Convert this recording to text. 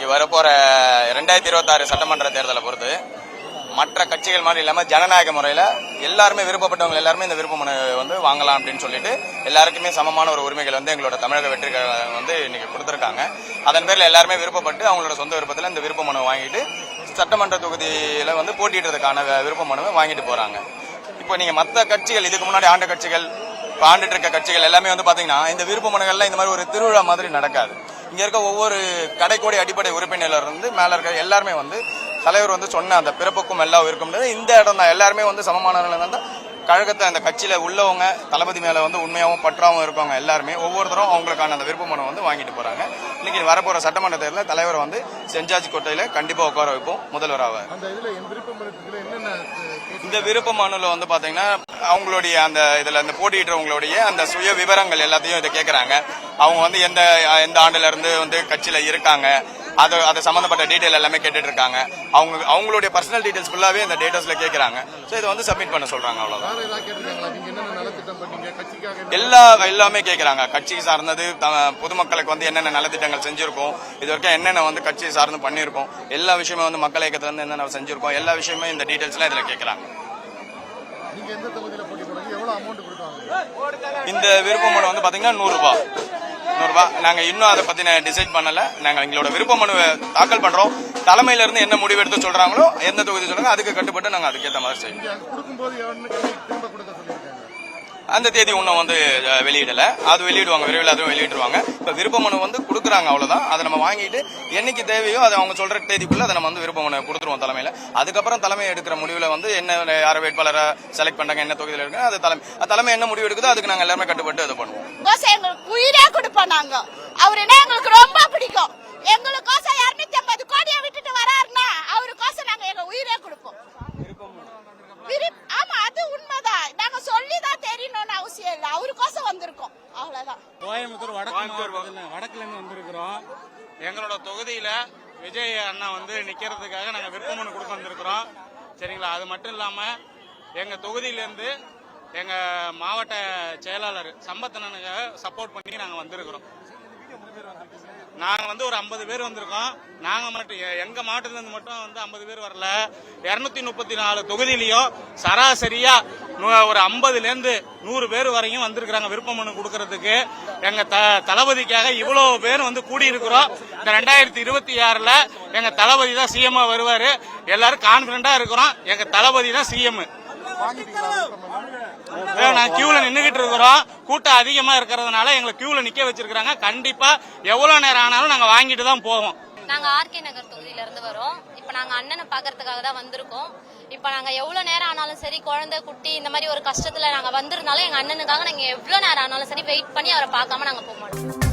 நாளைக்கு வரப்போற ரெண்டாயிரத்தி இருபத்தாறு சட்டமன்ற தேர்தலை பொறுத்து மற்ற கட்சிகள் மாதிரி இல்லாம ஜனநாயக முறையில எல்லாருமே விருப்பப்பட்டவங்க எல்லாருமே இந்த விருப்ப மனு வந்து வாங்கலாம் அப்படின்னு சொல்லிட்டு எல்லாருக்குமே சமமான ஒரு உரிமைகள் வந்து எங்களோட தமிழக வெற்றி வந்து இன்னைக்கு கொடுத்துருக்காங்க. அதன் பேர்ல எல்லாருமே விருப்பப்பட்டு அவங்களோட சொந்த விருப்பத்துல இந்த விருப்ப மனு வாங்கிட்டு சட்டமன்ற தொகுதியில வந்து போட்டியிடுறதுக்கான விருப்ப மனுவை வாங்கிட்டு போறாங்க. இப்போ நீங்க மற்ற கட்சிகள் இதுக்கு முன்னாடி ஆண்ட கட்சிகள் இப்போ ஆண்டுட்டு இருக்க கட்சிகள் எல்லாமே வந்து பாத்தீங்கன்னா இந்த விருப்ப மனுகள்லாம் இந்த மாதிரி ஒரு திருவிழா மாதிரி நடக்காது. இங்கே இருக்க ஒவ்வொரு கடைக்கோடி அடிப்படை உறுப்பினர்லேருந்து இருந்து மேல இருக்க எல்லாருமே வந்து தலைவர் வந்து சொன்ன அந்த பிறப்புக்கும் எல்லாம் இருக்கும் இந்த இடம் தான். எல்லாருமே வந்து சமமானவர்கள் தான் கழகத்தை அந்த கட்சியில உள்ளவங்க தளபதி மேல வந்து உண்மையாகவும் பற்றாவும் இருக்கவங்க எல்லாருமே ஒவ்வொருத்தரும் அவங்களுக்கான அந்த விருப்ப மனு வந்து வாங்கிட்டு போறாங்க. இன்னைக்கு வரப்போற சட்டமன்ற தேர்தலில் தலைவர் வந்து செஞ்சாஜி கோட்டையில கண்டிப்பா உட்கார வைப்போம் முதல்வராக. அந்த இந்த விருப்ப மனுல வந்து பாத்தீங்கன்னா அவங்களுடைய அந்த இதுல இந்த போட்டியிடுறவங்களுடைய அந்த சுய விவரங்கள் எல்லாத்தையும் இதை கேக்குறாங்க. அவங்க வந்து எந்த எந்த ஆண்டுல இருந்து வந்து கட்சியில இருக்காங்க. அது அது சம்பந்தப்பட்ட டீடைல் எல்லாமே கேட்டுட்டு இருக்காங்க அவங்க அவங்களுடைய பர்சனல் டீடைல்ஸ் ஃபுல்லாவே இந்த டேட்டாஸ்ல கேக்குறாங்க. ஸோ இதை வந்து சப்மிட் பண்ண கட்சிக்காக என்ன- எல்லா எல்லாமே கேக்குறாங்க. கட்சி சார்ந்தது பொதுமக்களுக்கு வந்து என்னென்ன நலத்திட்டங்கள் செஞ்சிருக்கோம் இது வரைக்கும் என்னென்ன வந்து கட்சி சார்ந்து பண்ணியிருக்கோம் எல்லா விஷயமே வந்து மக்கள் இயக்கத்துல இருந்து என்னென்ன செஞ்சிருக்கோம் எல்லா விஷயமே இந்த டீடைல்ஸ்லாம் இதுல கொடுத்தாங்க? இந்த விருப்ப மனு வந்து பாத்தீங்கன்னா நூறு ரூபாய். நூறு ரூபாய் நாங்க இன்னும் அதை பத்தின டிசைட் பண்ணல. நாங்க எங்களோட விருப்ப மனுவை தாக்கல் பண்றோம். தலைமையில இருந்து என்ன முடிவு எடுத்து சொல்றாங்களோ எந்த தொகுதி சொல்றாங்க அதுக்கு கட்டுப்பட்டு நாங்க அதுக்கேற்ற மாதிரி சொல்லியிருக்காங்க. அந்த தேதி இன்னும் வந்து வெளியிடல. அது வெளியிடுவாங்க. விரைவில் அதுவும் வெளியிடுவாங்க இப்போ விருப்ப மனு வந்து கொடுக்குறாங்க அவ்வளோதான் அதை நம்ம வாங்கிட்டு என்னைக்கு தேவையோ அதை அவங்க சொல்ற தேதிக்குள்ள அதை நம்ம வந்து விருப்ப மனு கொடுத்துருவோம் தலைமையில். அதுக்கப்புறம் தலைமை எடுக்கிற முடிவில் வந்து என்ன யார வேட்பாளரை செலக்ட் பண்ணுறாங்க என்ன தொகுதியில் இருக்கு அது தலைமை தலைமை என்ன முடிவு எடுக்குதோ அதுக்கு நாங்கள் எல்லாருமே கட்டுப்பட்டு இது பண்ணுவோம். கோசம் எங்களுக்கு உயிரே கொடுப்போம் நாங்க. அவருன்னா எங்களுக்கு கோயம்புத்தூர் வடக்கு மாவட்டத்துல வடக்குல இருந்து வந்திருக்கிறோம். எங்களோட தொகுதியில விஜய் அண்ணா வந்து நிக்கிறதுக்காக நாங்க விருப்பமனு கொடுக்க வந்திருக்கிறோம். சரிங்களா? அது மட்டும் இல்லாம எங்க தொகுதியில இருந்து எங்க மாவட்ட செயலாளர் சம்பத்தனனுக்காக சப்போர்ட் பண்ணி நாங்க வந்திருக்கிறோம். நாங்க வந்து ஒரு ஐம்பது பேர் வந்திருக்கோம். நாங்க மட்டும் எ- எங்க மாவட்டத்துல இருந்து மட்டும் வந்து ஐம்பது பேர் வரல. இருநூத்தி முப்பத்தி நாலு தொகுதியிலையும் சராசரியா நூ- ஒரு ஐம்பதுலேருந்து நூறு பேர் வரையும் வந்திருக்கிறாங்க விருப்ப மனு கொடுக்கறதுக்கு. எங்க த- தளபதிக்காக இவ்வளோ பேர் வந்து கூடி இருக்கிறோம் இந்த ரெண்டாயிரத்தி இருபத்தி ஆறில் எங்க தளபதி தான் சிஎம்மாக வருவார். எல்லாரும் கான்பிடண்டா இருக்கிறோம். எங்க தளபதி தான் சிஎம் நான் கியூல நின்னுகிட்டு இருக்கிறோம். கூட்டம் அதிகமா இருக்கிறதுனால எங்களை கியூல நிக்க வச்சிருக்காங்க கண்டிப்பா எவ்வளவு நேரம் ஆனாலும் நாங்க வாங்கிட்டு தான் போவோம். நாங்கள் ஆர்கே நகர் தொகுதியிலேருந்து வரோம். இப்போ நாங்கள் அண்ணனை பார்க்கறதுக்காக தான் வந்திருக்கோம். இப்போ நாங்கள் எவ்வளோ நேரம் ஆனாலும் சரி குழந்தை குட்டி இந்த மாதிரி ஒரு கஷ்டத்தில் நாங்கள் வந்திருந்தாலும் எங்கள் அண்ணனுக்காக நாங்கள் எவ்வளோ நேரம் ஆனாலும் சரி வெயிட் பண்ணி அவரை பார்க்காம நாங்கள் போக மாட்டோம்.